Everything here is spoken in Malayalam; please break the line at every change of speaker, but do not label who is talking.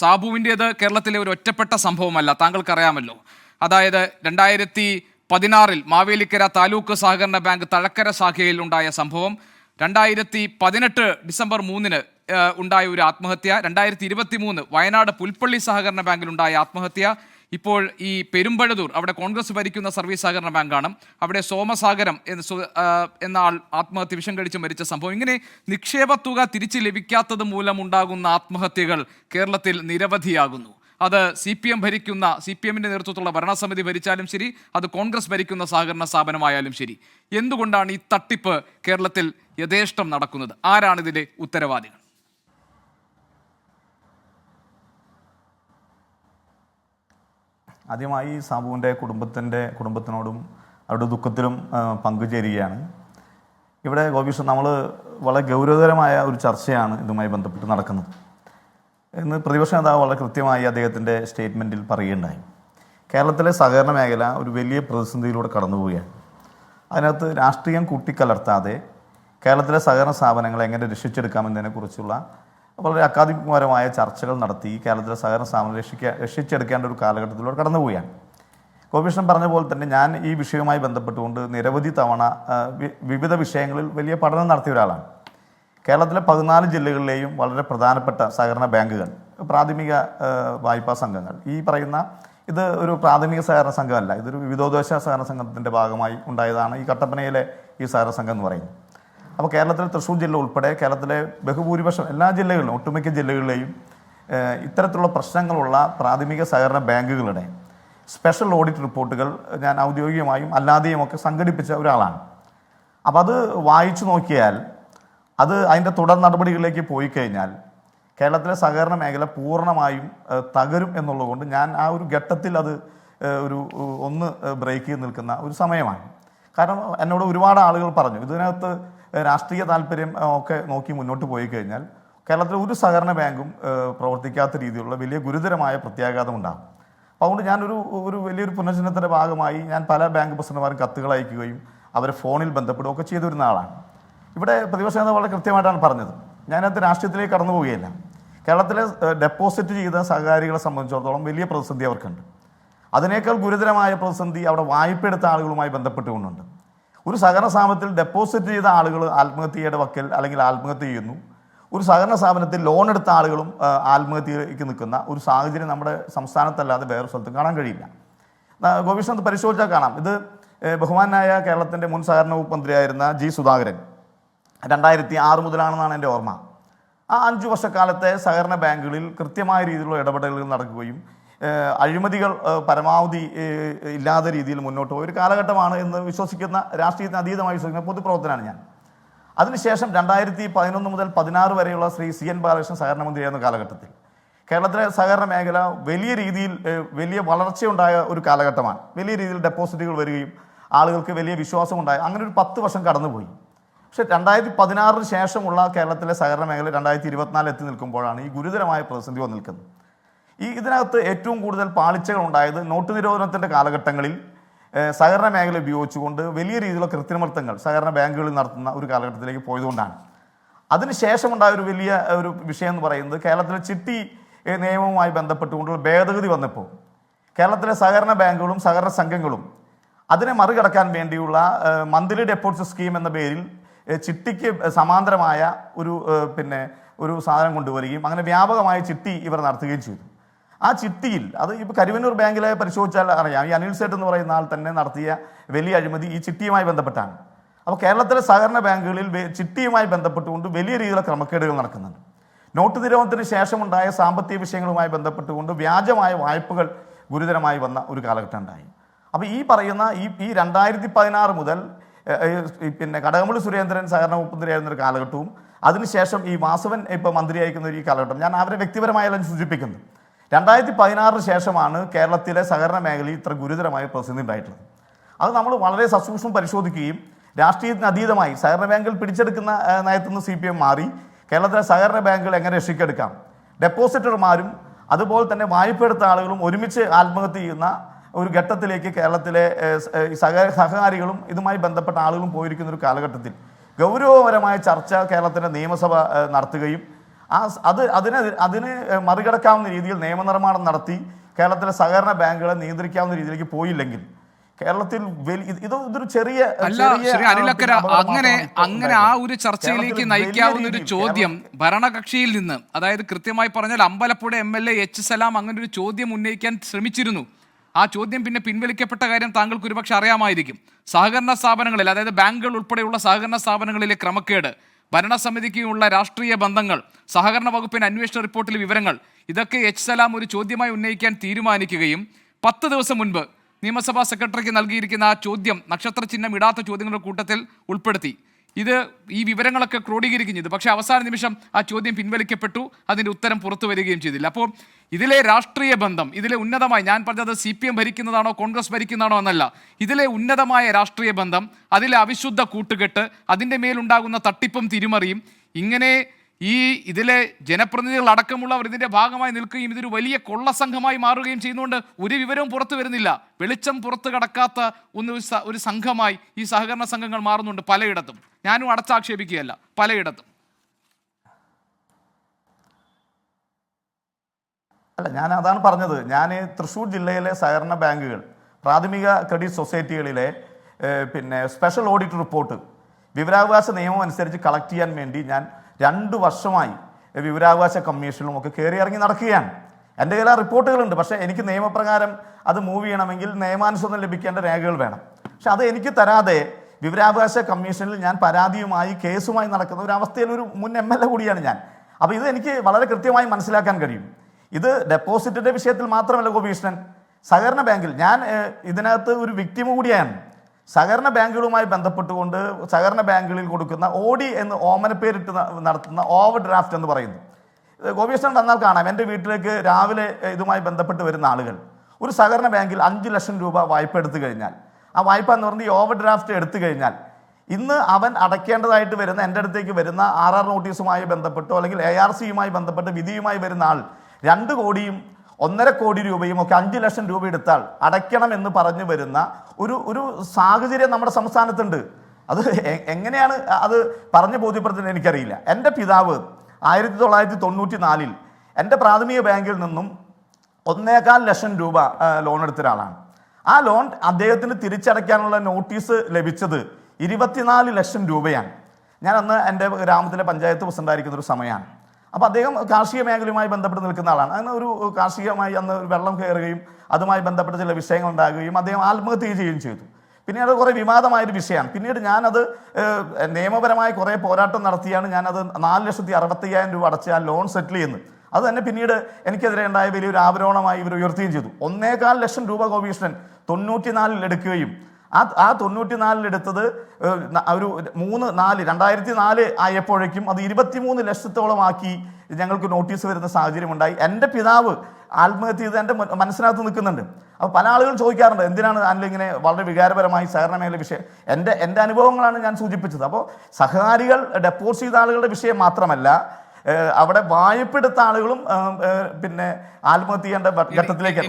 സാബുവിന്റേത് കേരളത്തിലെ ഒരു ഒറ്റപ്പെട്ട സംഭവമല്ല താങ്കൾക്കറിയാമല്ലോ. അതായത് രണ്ടായിരത്തി പതിനാറിൽ മാവേലിക്കര താലൂക്ക് സഹകരണ ബാങ്ക് തഴക്കര ശാഖയിൽ ഉണ്ടായ സംഭവം രണ്ടായിരത്തി പതിനെട്ട് ഡിസംബർ മൂന്നിന് ഉണ്ടായ ഒരു ആത്മഹത്യ രണ്ടായിരത്തി ഇരുപത്തി മൂന്ന് വയനാട് പുൽപ്പള്ളി സഹകരണ ബാങ്കിലുണ്ടായ ആത്മഹത്യ ഇപ്പോൾ ഈ പെരുമ്പഴതൂർ അവിടെ കോൺഗ്രസ് ഭരിക്കുന്ന സർവീസ് സഹകരണ ബാങ്കാണ്. അവിടെ സോമസാഗരം എന്ന ആൾ ആത്മഹത്യ വിഷം കഴിച്ച് മരിച്ച സംഭവം. ഇങ്ങനെ നിക്ഷേപ തുക തിരിച്ചു ലഭിക്കാത്തത് മൂലമുണ്ടാകുന്ന ആത്മഹത്യകൾ കേരളത്തിൽ നിരവധിയാകുന്നു. അത് സി പി എം ഭരിക്കുന്ന സി പി എമ്മിന്റെ നേതൃത്വത്തിലുള്ള ഭരണസമിതി ഭരിച്ചാലും ശരി അത് കോൺഗ്രസ് ഭരിക്കുന്ന സഹകരണ സ്ഥാപനമായാലും ശരി. എന്തുകൊണ്ടാണ് ഈ തട്ടിപ്പ് കേരളത്തിൽ യഥേഷ്ടം നടക്കുന്നത്? ആരാണ് ഉത്തരവാദികൾ?
ആദ്യമായി സാബുവിന്റെ കുടുംബത്തിന്റെ കുടുംബത്തിനോടും അവരുടെ ദുഃഖത്തിലും പങ്കുചേരുകയാണ്. ഇവിടെ ഗോപീഷ് നമ്മൾ വളരെ ഗൗരവതരമായ ഒരു ചർച്ചയാണ് ഇതുമായി ബന്ധപ്പെട്ട് നടക്കുന്നത്. എന്ന് പ്രതിപക്ഷ നേതാവ് വളരെ കൃത്യമായി അദ്ദേഹത്തിന്റെ സ്റ്റേറ്റ്മെന്റിൽ പറയുകയുണ്ടായി. കേരളത്തിലെ സഹകരണ മേഖല ഒരു വലിയ പ്രതിസന്ധിയിലൂടെ കടന്നു പോവുകയാണ്. അതിനകത്ത് രാഷ്ട്രീയം കൂട്ടിക്കലർത്താതെ കേരളത്തിലെ സഹകരണ സ്ഥാപനങ്ങളെ എങ്ങനെ രക്ഷിച്ചെടുക്കാമെന്നതിനെക്കുറിച്ചുള്ള വളരെ അക്കാദമികമായ ചർച്ചകൾ നടത്തി കേരളത്തിലെ സഹകരണ സ്ഥാപനം രക്ഷിക്കുക രക്ഷിച്ചെടുക്കേണ്ട ഒരു കാലഘട്ടത്തിലൂടെ കടന്നുപോവുകയാണ്. പോവുകയാണ് കോർപ്പറേഷൻ പറഞ്ഞ പോലെ തന്നെ ഞാൻ ഈ വിഷയവുമായി ബന്ധപ്പെട്ടുകൊണ്ട് നിരവധി തവണ വിവിധ വിഷയങ്ങളിൽ വലിയ പഠനം നടത്തിയ ഒരാളാണ്. കേരളത്തിലെ പതിനാല് ജില്ലകളിലെയും വളരെ പ്രധാനപ്പെട്ട സഹകരണ ബാങ്കുകൾ പ്രാഥമിക വായ്പാ സംഘങ്ങൾ. ഈ പറയുന്ന ഇത് ഒരു പ്രാഥമിക സഹകരണ സംഘമല്ല ഇതൊരു വിവിധോദ്ദേശ സഹകരണ സംഘത്തിന്റെ ഭാഗമായി ഉണ്ടായതാണ് ഈ കട്ടപ്പനയിലെ ഈ സഹകരണ സംഘം എന്ന് പറയുന്നത്. അപ്പോൾ കേരളത്തിലെ തൃശ്ശൂർ ജില്ല ഉൾപ്പെടെ കേരളത്തിലെ ബഹുഭൂരിപക്ഷം എല്ലാ ജില്ലകളിലും ഒട്ടുമിക്ക ജില്ലകളിലെയും ഇത്തരത്തിലുള്ള പ്രശ്നങ്ങളുള്ള പ്രാഥമിക സഹകരണ ബാങ്കുകളുടെ സ്പെഷ്യൽ ഓഡിറ്റ് റിപ്പോർട്ടുകൾ ഞാൻ ഔദ്യോഗികമായും അല്ലാതെയും ഒക്കെ സംഘടിപ്പിച്ച ഒരാളാണ്. അപ്പോൾ അത് വായിച്ചു നോക്കിയാൽ അത് അതിന്റെ തുടർ നടപടികളിലേക്ക് പോയി കഴിഞ്ഞാൽ കേരളത്തിലെ സഹകരണ മേഖല പൂർണമായും തകരും എന്നുള്ളതുകൊണ്ട് ഞാൻ ആ ഒരു ഘട്ടത്തിൽ അത് ഒരു ഒന്ന് ബ്രേക്ക് ചെയ്ത് നിൽക്കുന്ന ഒരു സമയമാണ്. കാരണം എന്നോട് ഒരുപാട് ആളുകൾ പറഞ്ഞു ഇതിനകത്ത് രാഷ്ട്രീയ താല്പര്യം ഒക്കെ നോക്കി മുന്നോട്ട് പോയി കഴിഞ്ഞാൽ കേരളത്തിലെ ഒരു സഹകരണ ബാങ്കും പ്രവർത്തിക്കാത്ത രീതിയിലുള്ള വലിയ ഗുരുതരമായ പ്രത്യാഘാതം ഉണ്ടാകും. അപ്പോൾ അതുകൊണ്ട് ഞാനൊരു ഒരു വലിയൊരു പുനർജനത്തിന്റെ ഭാഗമായി ഞാൻ പല ബാങ്ക് പ്രസിഡന്റുമാരും കത്തുകൾ അയക്കുകയും അവരെ ഫോണിൽ ബന്ധപ്പെടുകയും ഒക്കെ ചെയ്തു വരുന്ന ആളാണ് ഇവിടെ പ്രതിപക്ഷ നേതാവ് വളരെ കൃത്യമായിട്ടാണ് പറഞ്ഞത്. ഞാനത് രാഷ്ട്രീയത്തിലേക്ക് കടന്നു പോവുകയില്ല. കേരളത്തിലെ ഡെപ്പോസിറ്റ് ചെയ്ത സഹകാരികളെ സംബന്ധിച്ചിടത്തോളം വലിയ പ്രതിസന്ധി അവർക്കുണ്ട്. അതിനേക്കാൾ ഗുരുതരമായ പ്രതിസന്ധി അവിടെ വായ്പ എടുത്ത ആളുകളുമായി ബന്ധപ്പെട്ടുകൊണ്ടുണ്ട്. ഒരു സഹകരണ സ്ഥാപനത്തിൽ ഡെപ്പോസിറ്റ് ചെയ്ത ആളുകൾ ആത്മഹത്യയുടെ വക്കൽ അല്ലെങ്കിൽ ആത്മഹത്യ ചെയ്യുന്നു. ഒരു സഹകരണ സ്ഥാപനത്തിൽ ലോൺ എടുത്ത ആളുകളും ആത്മഹത്യയ്ക്ക് നിൽക്കുന്ന ഒരു സാഹചര്യം നമ്മുടെ സംസ്ഥാനത്തല്ലാതെ വേറെ സ്ഥലത്തും കാണാൻ കഴിയില്ല. ഗോപീഷ്ണത് പരിശോധിച്ചാൽ കാണാം. ഇത് ബഹുമാനായ കേരളത്തിന്റെ മുൻ സഹകരണ വകുപ്പ് മന്ത്രിയായിരുന്ന ജി സുധാകരൻ രണ്ടായിരത്തി ആറ് മുതലാണെന്നാണ് എന്റെ ഓർമ്മ. ആ അഞ്ചു വർഷക്കാലത്തെ സഹകരണ ബാങ്കുകളിൽ കൃത്യമായ രീതിയിലുള്ള ഇടപെടലുകൾ നടക്കുകയും അഴിമതികൾ പരമാവധി ഇല്ലാത്ത രീതിയിൽ മുന്നോട്ട് പോയ. ഒരു കാലഘട്ടമാണ് എന്ന് വിശ്വസിക്കുന്ന രാഷ്ട്രീയത്തിന് അതീതമായി വിശ്വസിക്കുന്ന പൊതുപ്രവർത്തനമാണ് ഞാൻ. അതിനുശേഷം രണ്ടായിരത്തി പതിനൊന്ന് മുതൽ പതിനാറ് വരെയുള്ള ശ്രീ സി എൻ ബാലകൃഷ്ണൻ സഹകരണ മന്ത്രിയായിരുന്ന കാലഘട്ടത്തിൽ. കേരളത്തിലെ സഹകരണ മേഖല വലിയ രീതിയിൽ വലിയ വളർച്ചയുണ്ടായ ഒരു കാലഘട്ടമാണ്. വലിയ രീതിയിൽ ഡെപ്പോസിറ്റുകൾ വരികയും ആളുകൾക്ക് വലിയ വിശ്വാസം ഉണ്ടായ അങ്ങനെ ഒരു പത്ത് വർഷം കടന്നുപോയി. പക്ഷേ രണ്ടായിരത്തി പതിനാറിന് ശേഷമുള്ള കേരളത്തിലെ സഹകരണ മേഖല രണ്ടായിരത്തി ഇരുപത്തിനാല് എത്തി നിൽക്കുമ്പോഴാണ് ഈ ഗുരുതരമായ പ്രതിസന്ധി വന്ന് നിൽക്കുന്നത്. ഈ ഇതിനകത്ത് ഏറ്റവും കൂടുതൽ പാളിച്ചകൾ ഉണ്ടായത് നോട്ട് നിരോധനത്തിന്റെ കാലഘട്ടങ്ങളിൽ സഹകരണ മേഖല ഉപയോഗിച്ചുകൊണ്ട് വലിയ രീതിയിലുള്ള കൃത്രിമർത്തങ്ങൾ സഹകരണ ബാങ്കുകളിൽ നടത്തുന്ന ഒരു കാലഘട്ടത്തിലേക്ക് പോയതുകൊണ്ടാണ്. അതിനുശേഷമുണ്ടായ ഒരു വലിയ ഒരു വിഷയം എന്ന് പറയുന്നത് കേരളത്തിലെ ചിട്ടി നിയമവുമായി ബന്ധപ്പെട്ടുകൊണ്ടുള്ള ഭേദഗതി വന്നപ്പോൾ കേരളത്തിലെ സഹകരണ ബാങ്കുകളും സഹകരണ സംഘങ്ങളും അതിനെ മറികടക്കാൻ വേണ്ടിയുള്ള മന്ത്ലി ഡെപ്പോസിറ്റ് സ്കീം എന്ന പേരിൽ ചിട്ടിക്ക് സമാന്തരമായ ഒരു പിന്നെ ഒരു സാധനം കൊണ്ടുവരികയും അങ്ങനെ വ്യാപകമായ ചിട്ടി ഇവർ നടത്തുകയും ചെയ്തു. ആ ചിട്ടിയിൽ അത് ഇപ്പോൾ കരുവന്നൂർ ബാങ്കിലെ പരിശോധിച്ചാൽ അറിയാം. ഈ അനിൽ സേട്ട് എന്ന് പറയുന്ന ആൾ തന്നെ നടത്തിയ വലിയ അഴിമതി ഈ ചിട്ടിയുമായി ബന്ധപ്പെട്ടാണ്. അപ്പോൾ കേരളത്തിലെ സഹകരണ ബാങ്കുകളിൽ ചിട്ടിയുമായി ബന്ധപ്പെട്ടുകൊണ്ട് വലിയ രീതിയിലുള്ള ക്രമക്കേടുകൾ നടക്കുന്നുണ്ട്. നോട്ട് നിരോധനത്തിന് ശേഷമുണ്ടായ സാമ്പത്തിക വിഷയങ്ങളുമായി ബന്ധപ്പെട്ടുകൊണ്ട് വ്യാജമായ വായ്പകൾ ഗുരുതരമായി വന്ന ഒരു കാലഘട്ടം ഉണ്ടായി. അപ്പോൾ ഈ പറയുന്ന ഈ ഈ രണ്ടായിരത്തി പതിനാറ് മുതൽ പിന്നെ കടകംപള്ളി സുരേന്ദ്രൻ സഹകരണ വകുപ്പ് മന്ത്രിയായിരുന്ന ഒരു കാലഘട്ടവും അതിനുശേഷം ഈ വാസവൻ ഇപ്പോൾ മന്ത്രിയായിരിക്കുന്ന ഒരു ഈ കാലഘട്ടം ഞാൻ അവരെ വ്യക്തിപരമായാലും സൂചിപ്പിക്കുന്നു. രണ്ടായിരത്തി പതിനാറിന് ശേഷമാണ് കേരളത്തിലെ സഹകരണ മേഖലയിൽ ഇത്ര ഗുരുതരമായ പ്രതിസന്ധി ഉണ്ടായിട്ടുള്ളത്. അത് നമ്മൾ വളരെ സസൂക്ഷ്മം പരിശോധിക്കുകയും രാഷ്ട്രീയത്തിന് അതീതമായി സഹകരണ ബാങ്കുകൾ പിടിച്ചെടുക്കുന്ന നയത്തിൽ നിന്ന് സി പി എം മാറി കേരളത്തിലെ സഹകരണ ബാങ്കുകൾ എങ്ങനെ രക്ഷിക്കെടുക്കാം ഡെപ്പോസിറ്റർമാരും അതുപോലെ തന്നെ വായ്പ എടുത്ത ആളുകളും ഒരുമിച്ച് ആത്മഹത്യ ചെയ്യുന്ന ഒരു ഘട്ടത്തിലേക്ക് കേരളത്തിലെ സഹകാരികളും ഇതുമായി ബന്ധപ്പെട്ട ആളുകളും പോയിരിക്കുന്ന ഒരു കാലഘട്ടത്തിൽ ഗൗരവപരമായ ചർച്ച കേരളത്തിന്റെ നിയമസഭ നടത്തുകയും ആ അത് അതിന് അതിന് മറികടക്കാവുന്ന രീതിയിൽ നിയമനിർമ്മാണം നടത്തി കേരളത്തിലെ സഹകരണ ബാങ്കുകളെ നിയന്ത്രിക്കാവുന്ന രീതിയിലേക്ക് പോയില്ലെങ്കിൽ കേരളത്തിൽ ഇത് ഇത് ഇതൊരു ചെറിയ
അനിലക്കര അങ്ങനെ അങ്ങനെ ആ ഒരു ചർച്ചയിലേക്ക് നയിക്കാവുന്ന ഒരു ചോദ്യം ഭരണകക്ഷിയിൽ നിന്ന് അതായത് കൃത്യമായി പറഞ്ഞാൽ Ambalappuzha M L A H Salam അങ്ങനെ ഒരു ചോദ്യം ഉന്നയിക്കാൻ ശ്രമിച്ചിരുന്നു. ആ ചോദ്യം പിന്നെ പിൻവലിക്കപ്പെട്ട കാര്യം താങ്കൾക്ക് ഒരുപക്ഷെ അറിയാമായിരിക്കും. സഹകരണ സ്ഥാപനങ്ങളിൽ അതായത് ബാങ്കുകൾ ഉൾപ്പെടെയുള്ള സഹകരണ സ്ഥാപനങ്ങളിലെ ക്രമക്കേട് ഭരണസമിതിക്കുമുള്ള രാഷ്ട്രീയ ബന്ധങ്ങൾ സഹകരണ വകുപ്പിന്റെ അന്വേഷണ റിപ്പോർട്ടിലെ വിവരങ്ങൾ ഇതൊക്കെ എച്ച് സലാം ഒരു ചോദ്യമായി ഉന്നയിക്കാൻ തീരുമാനിക്കുകയും പത്ത് ദിവസം മുൻപ് നിയമസഭാ സെക്രട്ടറിക്ക് നൽകിയിരിക്കുന്ന ആ ചോദ്യം നക്ഷത്ര ചിഹ്നം ഇടാത്ത ചോദ്യങ്ങളുടെ കൂട്ടത്തിൽ ഉൾപ്പെടുത്തി. ഇത് ഈ വിവരങ്ങളൊക്കെ ക്രോഡീകരിക്കുന്നത് പക്ഷേ അവസാന നിമിഷം ആ ചോദ്യം പിൻവലിക്കപ്പെട്ടു അതിന്റെ ഉത്തരം പുറത്തു വരികയും ചെയ്തില്ല. അപ്പോൾ ഇതിലെ രാഷ്ട്രീയ ബന്ധം ഇതിലെ ഉന്നതമായി ഞാൻ പറഞ്ഞത് സി പി എം ഭരിക്കുന്നതാണോ കോൺഗ്രസ് ഭരിക്കുന്നതാണോ എന്നല്ല. ഇതിലെ ഉന്നതമായ രാഷ്ട്രീയ ബന്ധം അതിലെ അവിശുദ്ധ കൂട്ടുകെട്ട് അതിന്റെ മേലുണ്ടാകുന്ന തട്ടിപ്പും തിരിമറിയും ഇങ്ങനെ ഈ ഇതിലെ ജനപ്രതിനിധികൾ അടക്കമുള്ളവർ ഇതിന്റെ ഭാഗമായി നിൽക്കുകയും ഇതൊരു വലിയ കൊള്ളസംഘമായി മാറുകയും ചെയ്യുന്നതുകൊണ്ട് ഒരു വിവരവും പുറത്തു വരുന്നില്ല. വെളിച്ചം പുറത്തു കടക്കാത്ത ഒന്ന് ഒരു സംഘമായി ഈ സഹകരണ സംഘങ്ങൾ മാറുന്നുണ്ട് പലയിടത്തും. ഞാനും അടച്ചാക്ഷേപിക്കുകയല്ല പലയിടത്തും.
അല്ല ഞാൻ അതാണ് പറഞ്ഞത്. ഞാൻ തൃശ്ശൂർ ജില്ലയിലെ സഹകരണ ബാങ്കുകൾ പ്രാഥമിക ക്രെഡിറ്റ് സൊസൈറ്റികളിലെ പിന്നെ സ്പെഷ്യൽ ഓഡിറ്റ് റിപ്പോർട്ട് വിവരാവകാശ നിയമം അനുസരിച്ച് കളക്ട് ചെയ്യാൻ വേണ്ടി ഞാൻ രണ്ട് വർഷമായി വിവരാവകാശ കമ്മീഷനിലും ഒക്കെ കയറി ഇറങ്ങി നടക്കുകയാണ്. എന്റെ കയ്യിൽ ആ റിപ്പോർട്ടുകളുണ്ട്. പക്ഷേ എനിക്ക് നിയമപ്രകാരം അത് മൂവ് ചെയ്യണമെങ്കിൽ നിയമാനുസൃതം ലഭിക്കേണ്ട രേഖകൾ വേണം. പക്ഷെ അത് എനിക്ക് തരാതെ വിവരാവകാശ കമ്മീഷനിൽ ഞാൻ പരാതിയുമായി കേസുമായി നടക്കുന്ന ഒരു അവസ്ഥയിൽ ഒരു മുൻ എം എൽ എ കൂടിയാണ് ഞാൻ. അപ്പോൾ ഇത് എനിക്ക് വളരെ കൃത്യമായി മനസ്സിലാക്കാൻ കഴിയും. ഇത് ഡെപ്പോസിറ്റിന്റെ വിഷയത്തിൽ മാത്രമല്ല ഗോപീകൃഷ്ണൻ സഹകരണ ബാങ്കിൽ ഞാൻ ഇതിനകത്ത് ഒരു വ്യക്തിമ കൂടിയാണ്. സഹകരണ ബാങ്കുകളുമായി ബന്ധപ്പെട്ടുകൊണ്ട് സഹകരണ ബാങ്കുകളിൽ കൊടുക്കുന്ന ഓഡി എന്ന് ഓമനപ്പേരിട്ട് പേരിട്ട് നടത്തുന്ന ഓവർ ഡ്രാഫ്റ്റ് എന്ന് പറയുന്നു. ഇത് ഗോപീകൃഷ്ണൻ വന്നാൽ കാണാം. എന്റെ വീട്ടിലേക്ക് രാവിലെ ഇതുമായി ബന്ധപ്പെട്ട് വരുന്ന ആളുകൾ ഒരു സഹകരണ ബാങ്കിൽ അഞ്ച് ലക്ഷം രൂപ വായ്പ എടുത്തു കഴിഞ്ഞാൽ ആ വായ്പ എന്ന് പറഞ്ഞാൽ ഈ ഓവർ ഡ്രാഫ്റ്റ് എടുത്തു കഴിഞ്ഞാൽ ഇന്ന് അവൻ അടയ്ക്കേണ്ടതായിട്ട് വരുന്ന എന്റെ അടുത്തേക്ക് വരുന്ന ആർ ആർ നോട്ടീസുമായി ബന്ധപ്പെട്ടോ അല്ലെങ്കിൽ എ ആർ സിയുമായി ബന്ധപ്പെട്ട് വിധിയുമായി വരുന്ന ആൾ രണ്ട് കോടിയും ഒന്നര കോടി രൂപയും ഒക്കെ അഞ്ച് ലക്ഷം രൂപ എടുത്താൽ അടയ്ക്കണം എന്ന് പറഞ്ഞു വരുന്ന ഒരു ഒരു സാഹചര്യം നമ്മുടെ സംസ്ഥാനത്തുണ്ട്. അത് എങ്ങനെയാണ് അത് പറഞ്ഞു ബോധ്യപ്പെടുത്തുന്നത് എനിക്കറിയില്ല. എന്റെ പിതാവ് ആയിരത്തി തൊള്ളായിരത്തി തൊണ്ണൂറ്റി നാലിൽ എന്റെ പ്രാഥമിക ബാങ്കിൽ നിന്നും ഒന്നേകാൽ ലക്ഷം രൂപ ലോൺ എടുത്ത ഒരാളാണ്. ആ ലോൺ അദ്ദേഹത്തിന് തിരിച്ചടയ്ക്കാനുള്ള നോട്ടീസ് ലഭിച്ചത് ഇരുപത്തിനാല് ലക്ഷം രൂപയാണ്. ഞാൻ അന്ന് എന്റെ ഗ്രാമത്തിലെ പഞ്ചായത്ത് പ്രസിഡന്റായിരിക്കുന്ന ഒരു സമയമാണ്. അപ്പോൾ അദ്ദേഹം കാർഷിക മേഖലയുമായി ബന്ധപ്പെട്ട് നിൽക്കുന്ന ആളാണ്. അങ്ങനെ ഒരു കാർഷികമായി അന്ന് വെള്ളം കയറുകയും അതുമായി ബന്ധപ്പെട്ട ചില വിഷയങ്ങൾ ഉണ്ടാകുകയും അദ്ദേഹം ആത്മഹത്യ ചെയ്യുകയും ചെയ്തു. പിന്നീട് അത് കുറേ വിവാദമായൊരു വിഷയമാണ്. പിന്നീട് ഞാനത് നിയമപരമായ കുറേ പോരാട്ടം നടത്തിയാണ് ഞാനത് നാല് ലക്ഷത്തി അറുപത്തയ്യായിരം രൂപ അടച്ച് ആ ലോൺ സെറ്റിൽ ചെയ്യുന്നത്. അത് തന്നെ പിന്നീട് എനിക്കെതിരെ ഉണ്ടായ വലിയൊരു ആവരോണമായി ഇവർ ഉയർത്തുകയും ചെയ്തു. ഒന്നേകാൽ ലക്ഷം രൂപ ഗോപീകൃഷ്ണൻ തൊണ്ണൂറ്റിനാലിൽ എടുക്കുകയും ആ ആ തൊണ്ണൂറ്റി നാലിലെടുത്തത് ഒരു മൂന്ന് നാല് രണ്ടായിരത്തി നാല് ആയപ്പോഴേക്കും അത് ഇരുപത്തിമൂന്ന് ലക്ഷത്തോളം ആക്കി ഞങ്ങൾക്ക് നോട്ടീസ് വരുന്ന സാഹചര്യം ഉണ്ടായി എന്റെ പിതാവ് ആത്മഹത്യ ചെയ്ത് എന്റെ മനസ്സിനകത്ത് നിൽക്കുന്നുണ്ട്. അപ്പോൾ പല ആളുകളും ചോദിക്കാറുണ്ട് എന്തിനാണ് അനിൽ ഇങ്ങനെ വളരെ വികാരപരമായി സഹകരണ മേഖല വിഷയം? എന്റെ എന്റെ അനുഭവങ്ങളാണ് ഞാൻ സൂചിപ്പിച്ചത്. അപ്പോൾ സഹകാരികൾ ഡെപ്പോസിറ്റ് ചെയ്ത ആളുകളുടെ വിഷയം മാത്രമല്ല അവിടെ വായ്പെടുത്ത ആളുകളും പിന്നെ ആത്മഹത്യ ചെയ്യേണ്ട ഘട്ടത്തിലേക്ക്